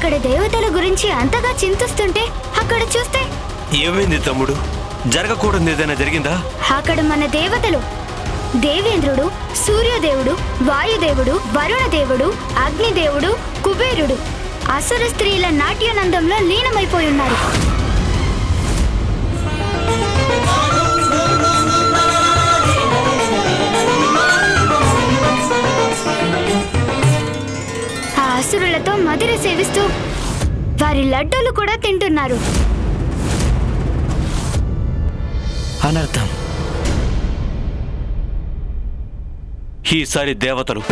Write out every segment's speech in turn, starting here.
ఇక్కడ దేవతల గురించి అంతగా చింతిస్తుంటే అక్కడ చూస్తే ఏమైంది తమ్ముడు? జరగకూడదు ఏదైనా జరిగిందా? అక్కడ మన దేవతలు దేవేంద్రుడు సూర్యదేవుడు వాయుదేవుడు వరుణదేవుడు అగ్నిదేవుడు కుబేరుడు అసుర స్త్రీల నాట్యానందంలో లీనమైపోయి ఉన్నారు. అసురులతో మదిర సేవిస్తూ వారి లడ్డూలు కూడా తింటున్నారు. అనర్థం. ఈసారి దేవతలు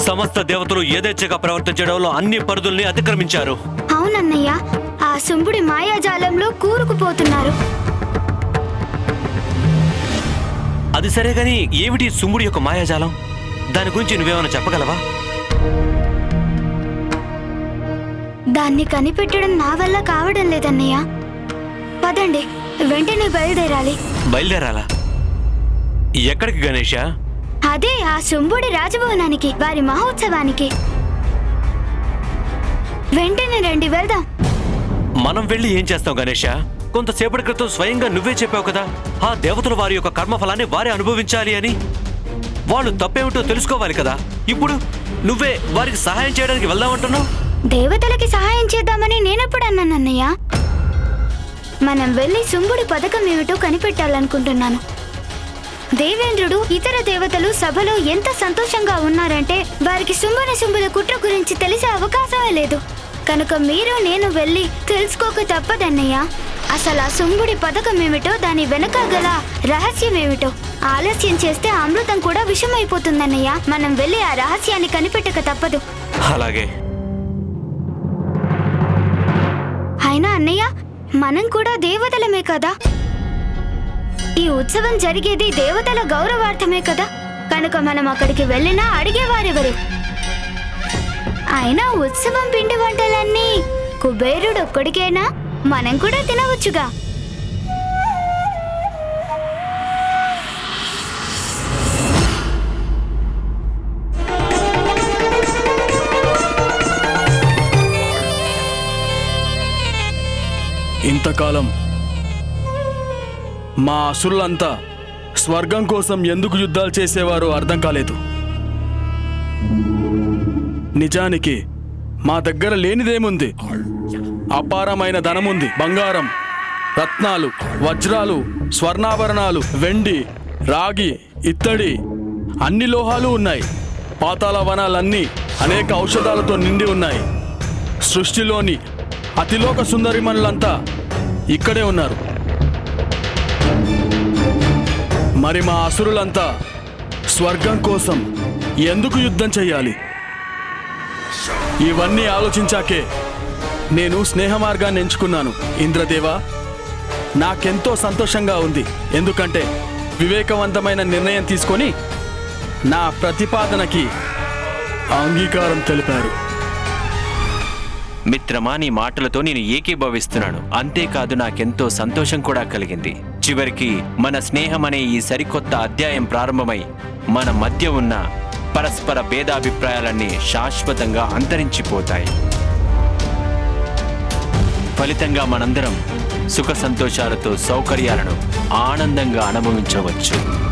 సమస్త దేవతలు యథేచ్ఛగా ప్రవర్తించడంలో అన్ని పరిధుల్ని అతిక్రమించారు. అవునన్నయ్య ఆ శుంభుడి మాయాజాలంలో కూరుకుపోతున్నారు. అది సరే గాని ఏమిటి సుమ్ముడి యొక్క మాయాజాలం? దాని గురించి నువ్వేమైనా చెప్పగలవా? దాన్ని కనిపెట్టడం నా వల్ల కావడం లేదన్నయ్య. పదండి వెంటనే బయలుదేరాలి. బయలుదేరాలా? ఎక్కడికి గణేష? అదే ఆ శుంభుడి రాజభవనానికి వారి మహోత్సవానికి. వెంటనే రండి వెళ్దాం. మనం వెళ్ళి ఏం చేస్తాం గణేష? కొంతసేపటి క్రితం స్వయంగా నువ్వే చెప్పావు కదా ఆ దేవతలు వారి యొక్క కర్మఫలాన్ని వారే అనుభవించాలి అని. వాళ్ళు తప్పేమిటో తెలుసుకోవాలి కదా. ఇప్పుడు నువ్వే వారికి సహాయం చేయడానికి వెళ్దామంటున్నావు? దేవతలకి సహాయం చేద్దామని నేనెప్పుడు అన్నానన్నయ్య మనం వెళ్ళి శుంభుడి పథకం ఏమిటో కనిపెట్టాలనుకుంటున్నాను. దేవేంద్రుడు ఇతర దేవతలు సభలో ఎంత సంతోషంగా ఉన్నారంటే వారికి శుంభన శుంభుల కుట్ర గురించి తెలిసే అవకాశమే లేదు. కనుక మీరు నేను వెళ్ళి తెలుసుకోక తప్పదన్నయ్య. అసలు ఆ శుంభుడి పథకం ఏమిటో దాని వెనక గల రహస్యం ఏమిటో ఆలస్యం చేస్తే అమృతం కూడా విషమైపోతుందన్నయ్య. మనం వెళ్ళి ఆ రహస్యాన్ని కనిపెట్టక తప్పదు. అలాగే. అయినా అన్నయ్య మనం కూడా దేవతలమే కదా? ఈ ఉత్సవం జరిగేది దేవతల గౌరవార్థమే కదా? కనుక మనం అక్కడికి వెళ్ళినా అడిగేవారెవరు? అయినా ఉత్సవం పిండి వంటలన్నీ కుబేరుడు ఒక్కడికేనా మనం కూడా తినవచ్చుగా. ఇంతకాలం మా అసురులంతా స్వర్గం కోసం ఎందుకు యుద్ధాలు చేసేవారో అర్థం కాలేదు. నిజానికి మా దగ్గర లేనిదేముంది. అపారమైన ధనముంది. బంగారం రత్నాలు వజ్రాలు స్వర్ణాభరణాలు వెండి రాగి ఇత్తడి అన్ని లోహాలు ఉన్నాయి. పాతాళ వనాలన్నీ అనేక ఔషధాలతో నిండి ఉన్నాయి. సృష్టిలోని అతిలోక సుందరిమణులంతా ఇక్కడే ఉన్నారు. మరి మా అసురులంతా స్వర్గం కోసం ఎందుకు యుద్ధం చెయ్యాలి? ఇవన్నీ ఆలోచించాకే నేను స్నేహ మార్గాన్ని ఎంచుకున్నాను. ఇంద్రదేవా నాకెంతో సంతోషంగా ఉంది. ఎందుకంటే వివేకవంతమైన నిర్ణయం తీసుకొని నా ప్రతిపాదనకి అంగీకారం తెలిపారు. మిత్రమా నీ మాటలతో నేను ఏకీభవిస్తున్నాను. అంతేకాదు నాకెంతో సంతోషం కూడా కలిగింది. చివరికి మన స్నేహం అనే ఈ సరికొత్త అధ్యాయం ప్రారంభమై మన మధ్య ఉన్న పరస్పర భేదాభిప్రాయాలన్నీ శాశ్వతంగా అంతరించిపోతాయి. ఫలితంగా మనందరం సుఖ సంతోషాలతో సౌకర్యాలను ఆనందంగా అనుభవించవచ్చు.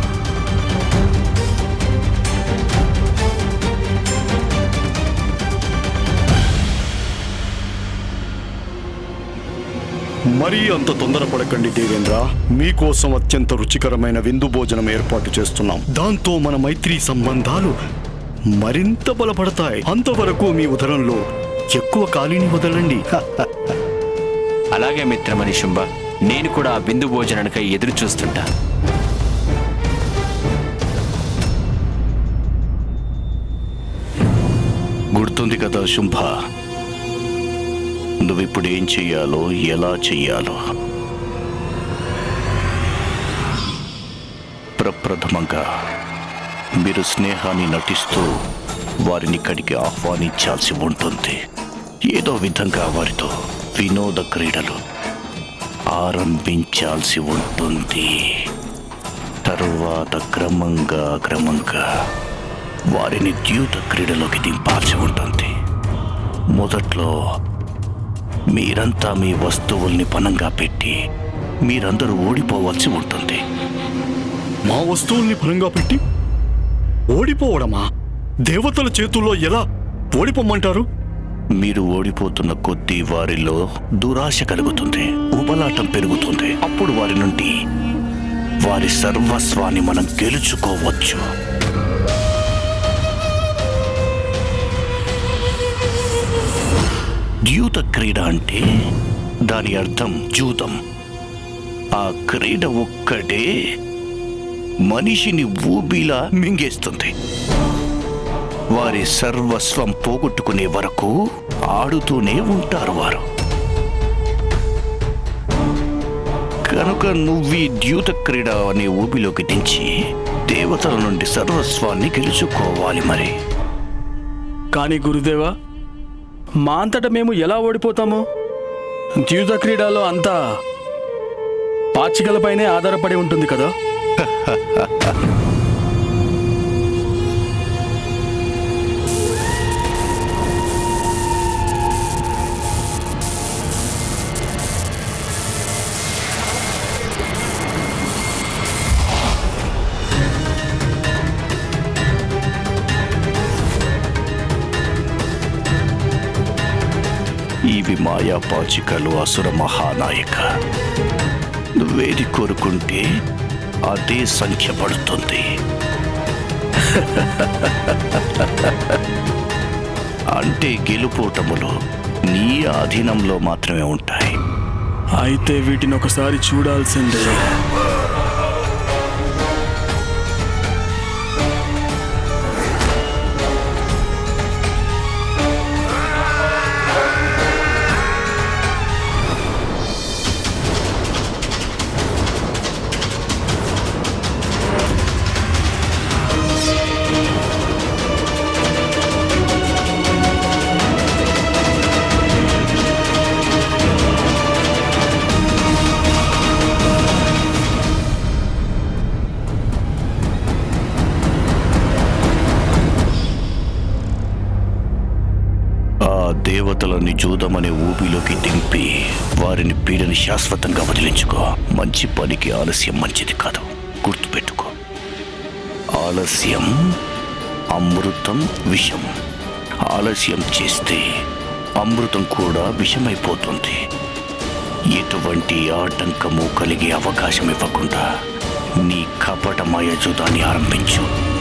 మరీ అంత తొందరపడకండి దేవేంద్ర. మీకోసం అత్యంత రుచికరమైన విందు భోజనం ఏర్పాటు చేస్తున్నాం. దాంతో మన మైత్రి సంబంధాలు మరింత బలపడతాయి. అంతవరకు మీ ఉదరంలో ఎక్కువ ఖాళీని వదలండి. అలాగే మిత్రమని శుంభ నేను కూడా ఆ విందు భోజనానికై ఎదురు చూస్తుంటా. గుర్తుంది కదా శుంభ నువ్విప్పుడు ఏం చెయ్యాలో ఎలా చెయ్యాలో. ప్రప్రథమంగా మీరు స్నేహాన్ని నటిస్తూ వారిని ఇక్కడికి ఆహ్వానించాల్సి ఉంటుంది. ఏదో విధంగా వారితో వినోద క్రీడలు ఆరంభించాల్సి ఉంటుంది. తరువాత క్రమంగా క్రమంగా వారిని ద్యూత క్రీడలోకి దింపాల్సి ఉంటుంది. మొదట్లో మీరంతా మీ వస్తువుల్ని పనంగా పెట్టి మీరందరూ ఓడిపోవాల్సి ఉంటుంది. మా వస్తువుల్ని పరంగా పెట్టి ఓడిపోవడమా? దేవతల చేతుల్లో ఎలా ఓడిపోమ్మంటారు మీరు ఓడిపోతున్న కొద్దీ వారిలో దురాశ కలుగుతుంది ఉబలాటం పెరుగుతుంది. అప్పుడు వారి నుండి వారి సర్వస్వాన్ని మనం గెలుచుకోవచ్చు. ద్యూత క్రీడ అంటే దాని అర్థం జూతం ఆ క్రీడ ఒక్కటే మనిషిని ఊబిలా మింగేస్తుంది. వారి సర్వస్వం పోగొట్టుకునే వరకు ఆడుతూనే ఉంటారు వారు. కనుక నువ్వీ ద్యూత క్రీడ అనే ఊబిలోకి దించి దేవతల నుండి సర్వస్వాన్ని గెలుచుకోవాలి మరి. కానీ గురుదేవా మా అంతటా మేము ఎలా ఓడిపోతాము? ద్యూత క్రీడలో అంతా పాచికలపైనే ఆధారపడి ఉంటుంది కదా? మాయాపాచికలు అసుర మహానాయక. నువ్వేది కోరుకుంటే అదే సంఖ్య పడుతుంది. అంటే గెలుపోటములు నీ ఆధీనంలో మాత్రమే ఉంటాయి. అయితే వీటిని ఒకసారి చూడాల్సిందే. దేవతలని జూదమనే ఊబిలోకి దింపి వారిని పీడని శాశ్వతంగా వదిలించుకో. మంచి పనికి ఆలస్యం మంచిది కాదు. గుర్తుపెట్టుకో. ఆలస్యం అమృతం విషం. ఆలస్యం చేస్తే అమృతం కూడా విషమైపోతుంది. ఎటువంటి ఆటంకము కలిగే అవకాశం ఇవ్వకుండా నీ కపటమయ జూదాన్ని ఆరంభించు.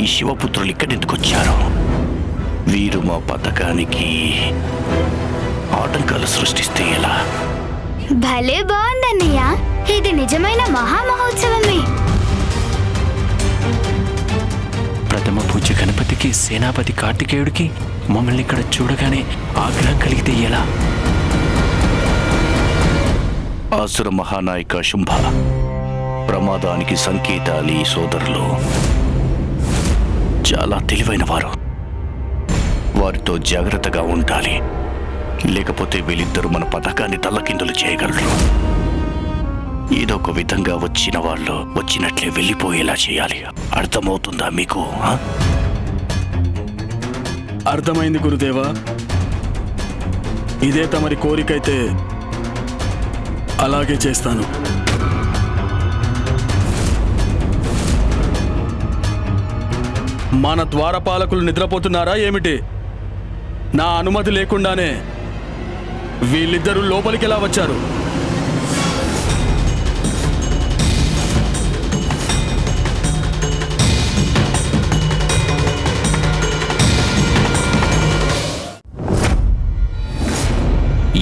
ఈ శివపుత్రులు ఇక్కడెందుకు వచ్చారు? వీరు మా పథకానికి ఆటంకాలు సృష్టిస్తే ఎలా? భలే బాగుందన్నయ్య. ఇది నిజమైన మహా మహోత్సవమే. ప్రథమ ప్రథమ పూజ గణపతికి సేనాపతి కార్తికేయుడికి మమ్మల్ని ఇక్కడ చూడగానే ఆగ్రహం కలిగితే ఎలా? అసుర మహానాయక శుంభ ప్రమాదానికి సంకేతాలు ఈ సోదరులు. చాలా తెలివైన వారు వారితో జాగ్రత్తగా ఉండాలి. లేకపోతే వీళ్ళిద్దరూ మన పథకాన్ని తల్లకిందులు చేయగలరు. ఏదో ఒక విధంగా వచ్చిన వాళ్ళు వచ్చినట్లే వెళ్ళిపోయేలా చేయాలి. అర్థమవుతుందా మీకు అర్థమైంది గురుదేవా. ఇదే తమరి కోరికైతే అలాగే చేస్తాను. మన ద్వారపాలకులు నిద్రపోతున్నారా ఏమిటి? నా అనుమతి లేకుండానే వీళ్ళిద్దరూ లోపలికి ఎలా వచ్చారు?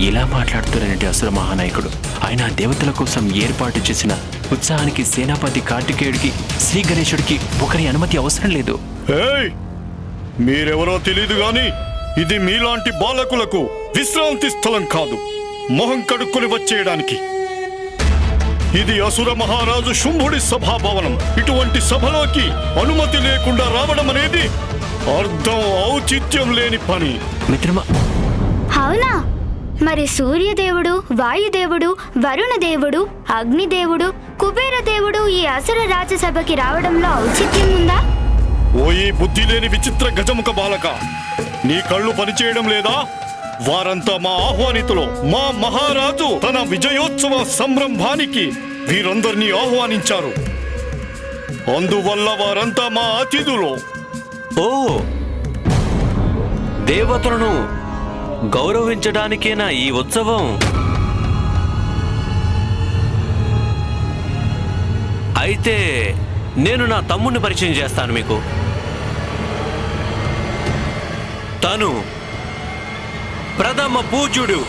ఇలా మాట్లాడుతున్నానంటే అసుర మహానాయకుడు. ఆయన దేవతల కోసం ఏర్పాటు చేసిన ఉత్సాహానికి సేనాపతి కార్తికేయుడికి శ్రీ గణేశుడికి ఒకరి అనుమతి అవసరం లేదు. ఏయ్! మీరెవరో తెలియదు గాని ఇది మీలాంటి బాలకులకు విశ్రాంతి స్థలం కాదు. మొహం కడుక్కొని వచ్చేయడానికి. ఇది అసుర మహారాజు శుంభుడి సభాభవనం. ఇటువంటి సభలోకి అనుమతి లేకుండా రావడం అనేది అర్థం ఔచిత్యం లేని పని. మిత్రమా? అవునా? మరి సూర్యదేవుడు వాయుదేవుడు వరుణదేవుడు అగ్నిదేవుడు కుబేర దేవుడు ఈ అసుర రాజసభకి రావడంలో ఔచిత్యం ఉందా? ఓ ఈ బుద్ధి లేని విచిత్ర గజముఖ బాలక నీ కళ్ళు పనిచేయడం లేదా? వారంతా మా ఆహ్వానితులు మా మహారాజు తన విజయోత్సవ సంరంభానికి వీరందరినీ ఆహ్వానించారు. అందువల్ల వారంతా మా అతిథులు. ఓ దేవతలను గౌరవించడానికేనా ఈ ఉత్సవం? అయితే నేను నా తమ్ముడిని పరిచయం చేస్తాను మీకు. తను ప్రథమ పూజ్యుడు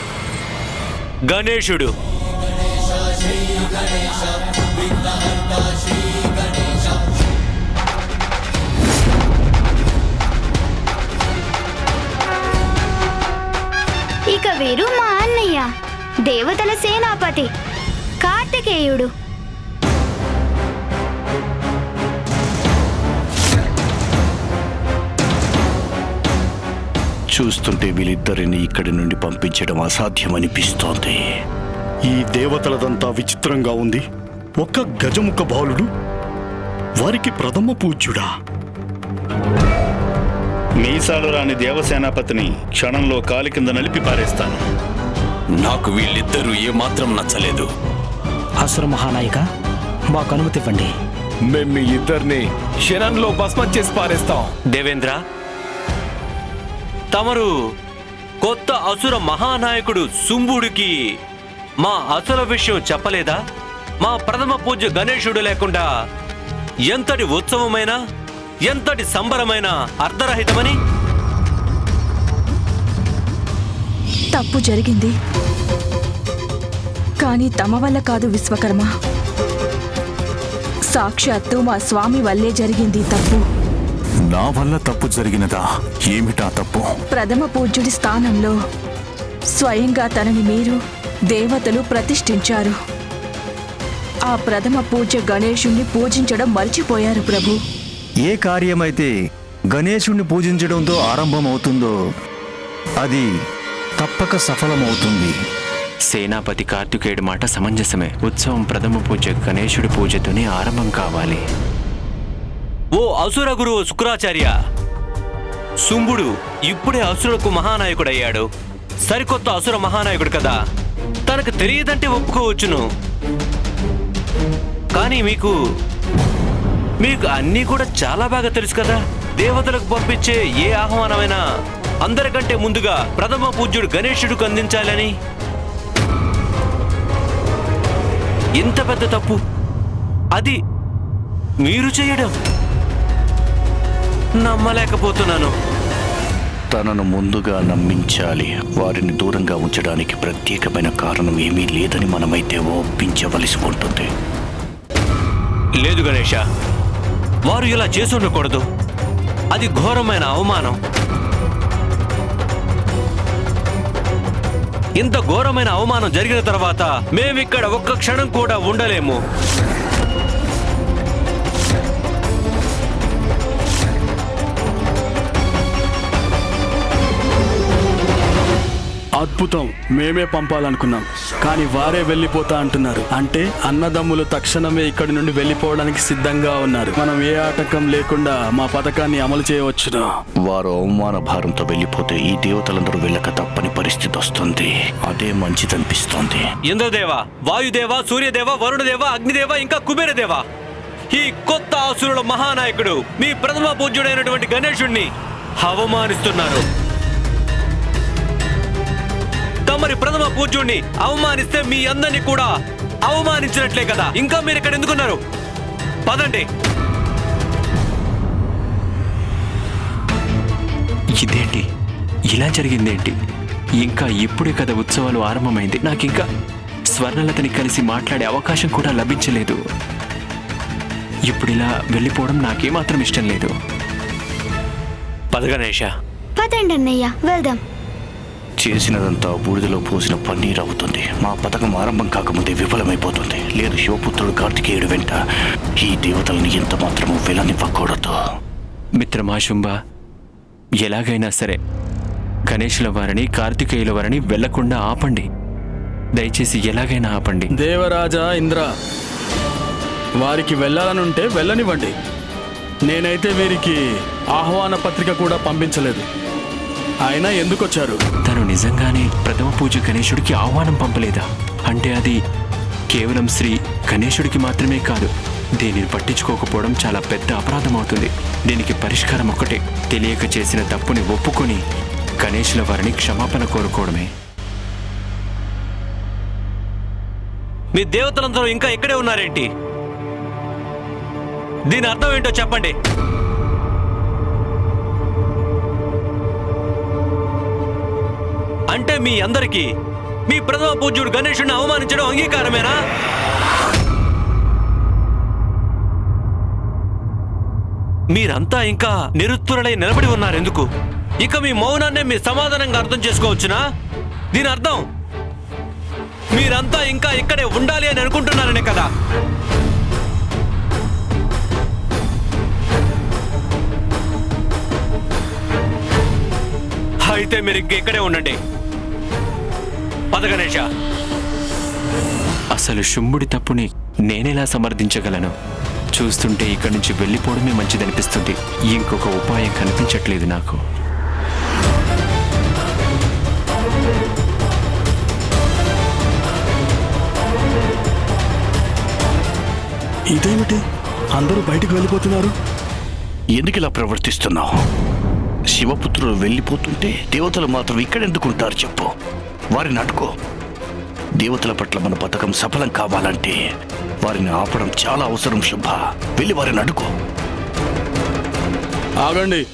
గణేశుడు. గణేశ వీరు మా అన్నయ్య. దేవతల సేనాపతి. కార్తికేయుడు. చూస్తుంటే వీళ్ళిద్దరిని ఇక్కడి నుండి పంపించడం అసాధ్యమనిపిస్తోంది. ఈ దేవతలదంతా విచిత్రంగా ఉంది. ఒక్క గజముఖ బాలుడు వారికి ప్రథమ పూజ్యుడా? మీసాలు రాని దేవసేనాపతిని క్షణంలో కాలి కింద నలిపి పారేస్తాను. నాకు వీళ్ళిద్దరూ ఏమాత్రం నచ్చలేదు. అసుర మహానాయిక మాకు అనుమతి ఇవ్వండి. మేము మీ ఇద్దరిని క్షణంలో భస్మం చేసి పారేస్తాం. దేవేంద్ర తమరు కొత్త అసుర మహానాయకుడు శుంభుడికి మా అసలు విషయం చెప్పలేదా? మా ప్రథమ పూజ్య గణేశుడు లేకుండా ఎంతటి ఉత్సవమైన ఎంతటి సంబరమైన అర్ధరహితమని? తప్పు జరిగింది. కానీ తమ వల్ల కాదు విశ్వకర్మ. సాక్షాత్తు మా స్వామి వల్లే జరిగింది తప్పు. నా వల్ల తప్పు జరిగినదా? ఏమిటా తప్పు? ప్రథమ పూజ్యుడి స్థానంలో స్వయంగా తనని మీరు దేవతలు ప్రతిష్ఠించారు. ఆ ప్రథమ పూజ్య గణేశుణ్ణి పూజించడం మర్చిపోయారు ప్రభు. ఏ కార్యమైతే గణేశుణ్ణి పూజించడంతో ఆరంభమవుతుందో అది తప్పక సఫలమవుతుంది. సేనాపతి కార్తికేయుడి మాట సమంజసమే. ఉత్సవం ప్రథమ పూజ గణేశుడి పూజతోనే ఆరంభం కావాలి. ఓ అసుర గురువు శుక్రాచార్య! శుంభుడు ఇప్పుడే అసురకు మహానాయకుడయ్యాడు. సరికొత్త అసుర మహానాయకుడు కదా! తనకు తెలియదంటే ఒప్పుకోవచ్చును. కానీ మీకు మీకు అన్నీ కూడా చాలా బాగా తెలుసు కదా. దేవతలకు పంపించే ఏ ఆహ్వానమైనా అందరికంటే ముందుగా ప్రథమ పూజ్యుడు గణేశుడికి అందించాలని. ఇంత పెద్ద తప్పు. అది మీరు చేయడం. నమ్మలేకపోతున్నాను. తనను ముందుగా నమ్మించాలి. వారిని దూరంగా ఉంచడానికి ప్రత్యేకమైన కారణం ఏమీ లేదని మనమైతే ఒప్పించవలసి ఉంటుంది. లేదు గణేష వారు ఇలా చేసుండకూడదు అది ఘోరమైన అవమానం. ఇంత ఘోరమైన అవమానం జరిగిన తర్వాత మేమిక్కడ ఒక్క క్షణం కూడా ఉండలేము. అద్భుతం. మేమే పంపాలనుకున్నాం. కానీ వారే వెళ్ళిపోతా అంటున్నారు. అంటే అన్నదమ్ములు తక్షణమే ఇక్కడి నుండి వెళ్ళిపోవడానికి సిద్ధంగా ఉన్నారు. మనం ఏ ఆటంకం లేకుండా మా పథకాన్ని అమలు చేయవచ్చును? వారు అవమాన భారంతో వెళ్ళిపోతే ఈ దేవతలందరూ వెళ్ళక తప్పని పరిస్థితి వస్తుంది. అదే మంచిదనిపిస్తోంది. ఇంద్రదేవ వాయుదేవ సూర్యదేవ వరుణదేవ అగ్నిదేవ ఇంకా కుబేరదేవ. ఈ కొత్త ఆసురుల మహానాయకుడు మీ ప్రథమ పూజ్యుడైనటువంటి గణేశుణ్ణి అవమానిస్తున్నారు. తమరి ప్రథమ పూజ్యుణ్ణి అవమానిస్తే మీ అందరినీ కూడా అవమానించినట్లే కదా. ఇంకా మీరు ఇక్కడ ఎందుకున్నారు? పదండి. ఇదేంటి? ఇలా జరిగిందేంటి? ఇంకా ఇప్పుడే కదా ఉత్సవాలు ఆరంభమైంది. నాకింకా స్వర్ణలతని కలిసి మాట్లాడే అవకాశం కూడా లభించలేదు. ఇప్పుడు ఇలా వెళ్ళిపోవడం నాకేమాత్రం ఇష్టం లేదు. పదగణేష పదండి అన్నయ్య వెళ్దాం. చేసినదంతా బూడిదలో పోసిన పన్నీర్ అవుతుంది. మా పథకం ఆరంభం కాకముందే విఫలమైపోతుంది. లేదు శివపుత్రుడు కార్తికేయుడు వెంట ఈ దేవతలను ఎంత మాత్రము వెళ్ళనివ్వకూడదు మిత్రమా శుంభ ఎలాగైనా సరే గణేషుల వారిని కార్తికేయుల వారిని వెళ్ళకుండా ఆపండి. దయచేసి ఎలాగైనా ఆపండి. దేవరాజా ఇంద్ర వారికి వెళ్ళాలనుంటే వెళ్ళనివ్వండి. నేనైతే వీరికి ఆహ్వాన పత్రిక కూడా పంపించలేదు. అయినా ఎందుకు వచ్చారు తను నిజంగానే ప్రథమ పూజ గణేశుడికి ఆహ్వానం పంపలేదా? అంటే అది కేవలం శ్రీ గణేశుడికి మాత్రమే కాదు దీనిని పట్టించుకోకపోవడం చాలా పెద్ద అపరాధం అవుతుంది దీనికి పరిష్కారం ఒక్కటే తెలియక చేసిన తప్పుని ఒప్పుకొని గణేశుల వారిని క్షమాపణ కోరుకోవడమే. మీ దేవతలందరూ ఇంకా ఇక్కడే ఉన్నారేంటి? దీని అర్థం ఏంటో చెప్పండి. అంటే మీ అందరికీ. మీ ప్రథమ పూజ్యుడు గణేషుని అవమానించడం అంగీకారమేనా? మీరంతా ఇంకా నిరుత్తురలై నిలబడి ఉన్నారు ఎందుకు ఇక మీ మౌనాన్ని మీ సమాధానంగా అర్థం చేసుకోవచ్చునా? దీని అర్థం మీరంతా ఇంకా ఇక్కడే ఉండాలి అని అనుకుంటున్నారనే కదా? అయితే మీరు ఇంక ఇక్కడే ఉండండి. పద గణేష అసలు శుంభుడి తప్పుని నేనెలా సమర్థించగలను? చూస్తుంటే ఇక్కడి నుంచి వెళ్ళిపోవడమే మంచిదనిపిస్తుంది. ఇంకొక ఉపాయం కనిపించట్లేదు నాకు. ఇదేమిటి? అందరూ బయటికి వెళ్ళిపోతున్నారు? ఎందుకు ఇలా ప్రవర్తిస్తున్నావు? శివపుత్రులు వెళ్ళిపోతుంటే దేవతలు మాత్రం ఇక్కడెందుకుంటారు చెప్పు. వారిని అడుకో దేవతల పట్ల మన పథకం సఫలం కావాలంటే వారిని ఆపడం చాలా అవసరం శుభ. వెళ్ళి వారిని అడుకో ఆగండి.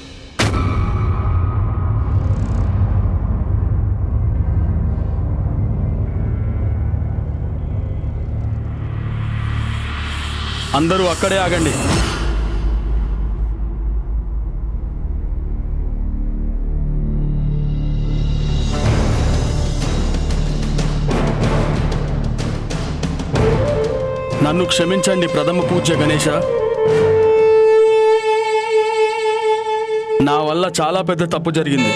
అందరూ అక్కడే ఆగండి. నన్ను క్షమించండి ప్రథమ పూజ్య గణేష నా వల్ల చాలా పెద్ద తప్పు జరిగింది.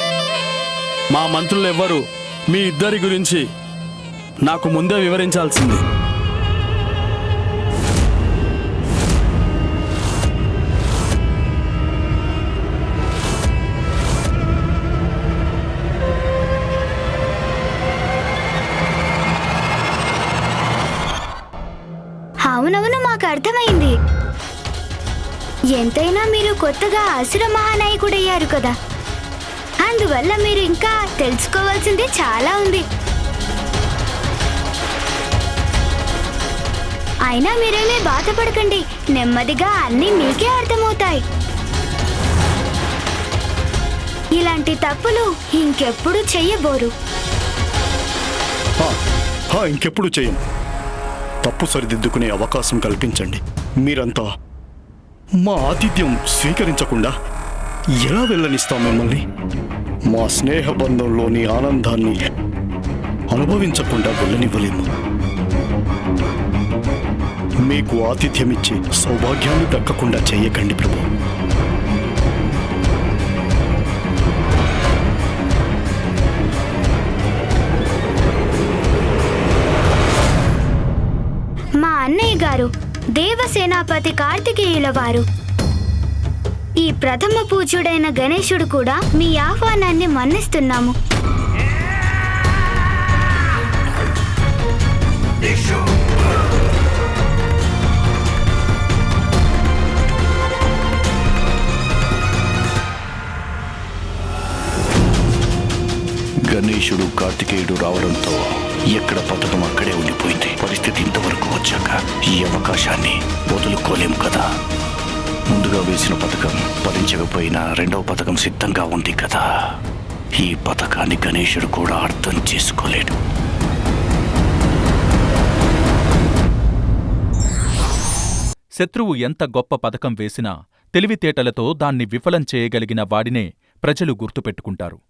మా మంత్రులు ఎవ్వరు మీ ఇద్దరి గురించి నాకు ముందే వివరించాల్సింది. మాకు అర్థమైంది. ఎంతైనా మీరు కొత్తగా అసుర మహానాయకుడయ్యారు కదా. అందువల్ల మీరు ఇంకా తెలుసుకోవాల్సింది చాలా ఉంది. అయినా మీరేమీ బాధపడకండి. నెమ్మదిగా అన్నీ మీకే అర్థమవుతాయి. ఇలాంటి తప్పులు ఇంకెప్పుడు చెయ్యబోరు. ఇంకెప్పుడు చేయం తప్పు సరిదిద్దుకునే అవకాశం కల్పించండి. మీరంతా మా ఆతిథ్యం స్వీకరించకుండా ఎలా వెళ్ళనిస్తాం మిమ్మల్ని? మా స్నేహ బంధంలోని ఆనందాన్ని అనుభవించకుండా వెళ్ళనివ్వలేము. మీకు ఆతిథ్యమిచ్చి సౌభాగ్యాన్ని దక్కకుండా చేయకండి ప్రభు. వారు దేవసేనాపతి కార్తికేయుల వారు. ఈ ప్రథమ పూజ్యుడైన గణేశుడు కూడా మీ ఆహ్వానాన్ని మన్నిస్తున్నాము. గణేశుడు కార్తికేయుడు రావడంతో ఎక్కడ పథకం అక్కడే ఉండిపోయింది. పరిస్థితి ఇంతవరకు వచ్చాక ఈ అవకాశాన్ని వదులుకోలేం కదా. ముందుగా వేసిన పథకం భరించకపోయినా రెండవ పథకం సిద్ధంగా ఉంది కదా. ఈ పథకాన్ని గణేశుడు కూడా అర్థం చేసుకోలేడు. శత్రువు ఎంత గొప్ప పథకం వేసినా తెలివితేటలతో దాన్ని విఫలం చేయగలిగిన వాడినే ప్రజలు గుర్తుపెట్టుకుంటారు.